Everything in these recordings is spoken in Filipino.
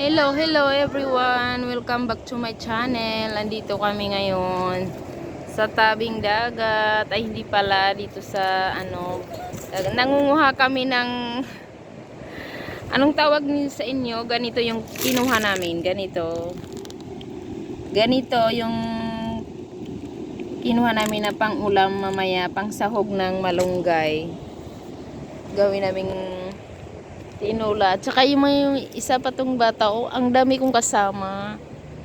Hello, hello everyone. Welcome back to my channel. Andito kami ngayon sa tabing dagat. Ay, hindi pala dito sa ano. Nangunguha kami ng anong tawag niyo sa inyo? Ganito yung kinuha namin. Ganito. Ganito yung kinuha namin na pang ulam mamaya, pang sahog ng malunggay. Gawin naming tinula. Tsaka yung mga yung isa pa tong bata, oh, ang dami kong kasama.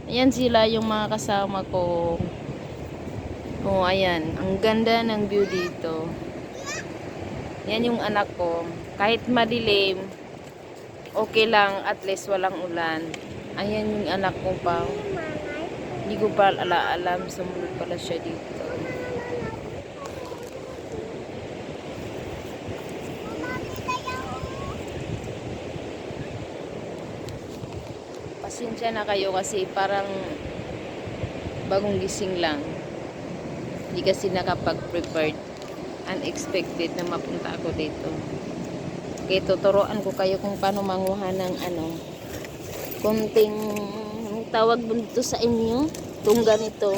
Ayan sila yung mga kasama ko. Oh, ayan. Ang ganda ng view dito. Yan yung anak ko. Kahit madilim, okay lang. At least walang ulan. Ayan yung anak ko pa. Hindi ko pa ala alam. Sumunod pala siya dito. Pasensya na kayo kasi parang bagong gising lang. Hindi kasi nakapag-prepared. Unexpected na mapunta ako dito. Okay, tuturuan ko kayo kung paano manguha ng ano, kunting anong tawag dito sa inyo. Itong ganito.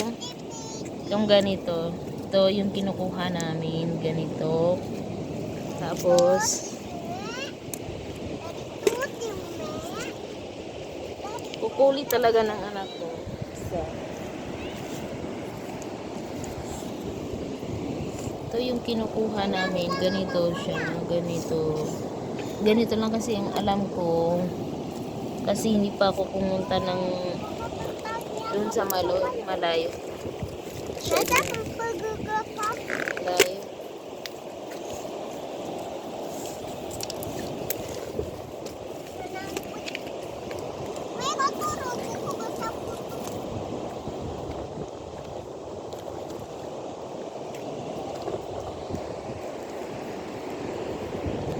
Itong ganito. Ito yung kinukuha namin. Ganito. Tapos, kukulit talaga ng anak ko. So, ito yung kinukuha namin. Ganito siya. Ganito. Ganito lang kasi ang alam ko. Kasi hindi pa ako pumunta ng dun sa malo, malayo. Malayo.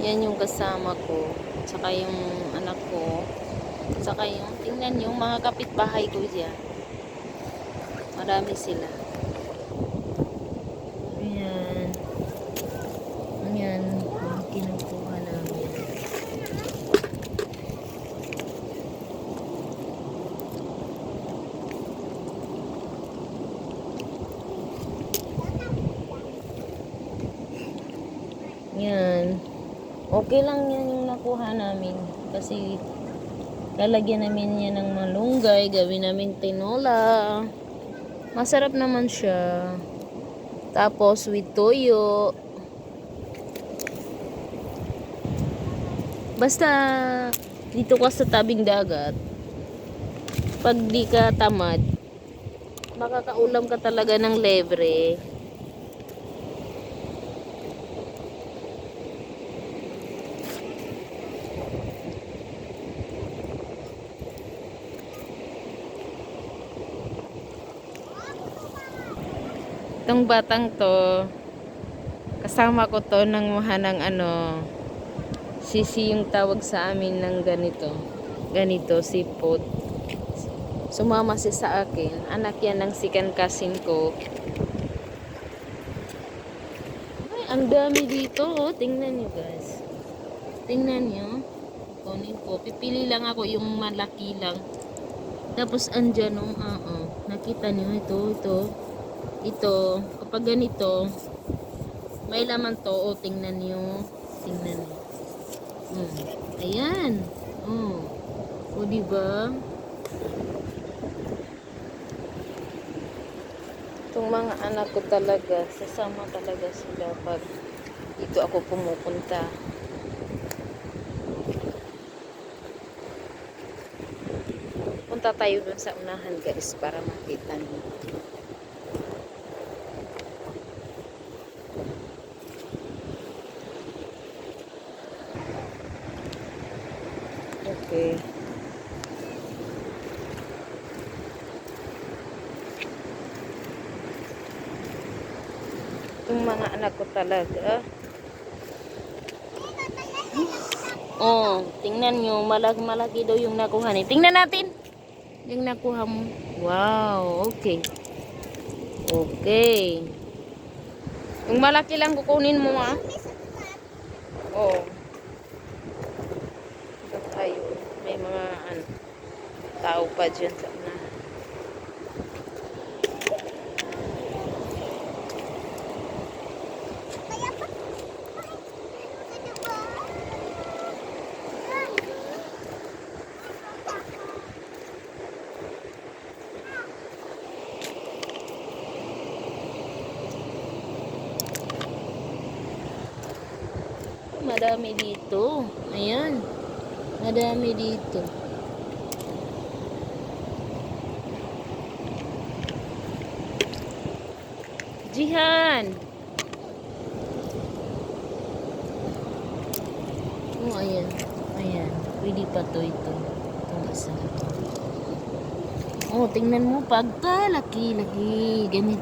Yan yung kasama ko. Tsaka yung anak ko. Tsaka yung, tingnan yung mga kapitbahay ko dyan. Marami sila. Ayan. Ayan. Yung kinukuha namin. Yan. Okay lang yan yung nakuha namin. Kasi lalagyan namin yan ng malunggay. Gawin namin tinola. Masarap naman siya. Tapos with toyo. Basta dito ka sa tabing dagat. Pag di ka tamad, makakaulam ka talaga ng lebre. Itong batang to, kasama ko to nang ng ano, sisi yung tawag sa amin ng ganito. Ganito, sipot. Sumama si sa akin. Anak yan ng sikan kasin ko. Ay, ang dami dito. Oh. Tingnan nyo guys. Tingnan nyo. Kunin ko. Pipili lang ako yung malaki lang. Tapos andyan oh. Uh -uh. Nakita nyo ito, ito ito, kapag ganito, may laman to, o tingnan nyo, tingnan nyo. Hmm. Ayan. Oh. O, diba? Itong mga anak ko talaga, sasama talaga sila pag dito ako pumupunta. Punta tayo dun sa unahan guys para makita nyo. Okay. Yung mga anak ko talaga. Oh, tingnan nyo. Malaki, malaki daw yung nakuha ni. Tingnan natin. Yung nakuha mo. Wow, okay. Okay. Yung malaki lang kukunin mo ah. Oh. Tao pa dyan sa una. Madami dito. Ayan. Madami dito. Jihan! Oh, ayan. Ayan. Pwede pa to ito. Itong isa. Oh, tingnan mo. Pagka laki-laki. Ganito.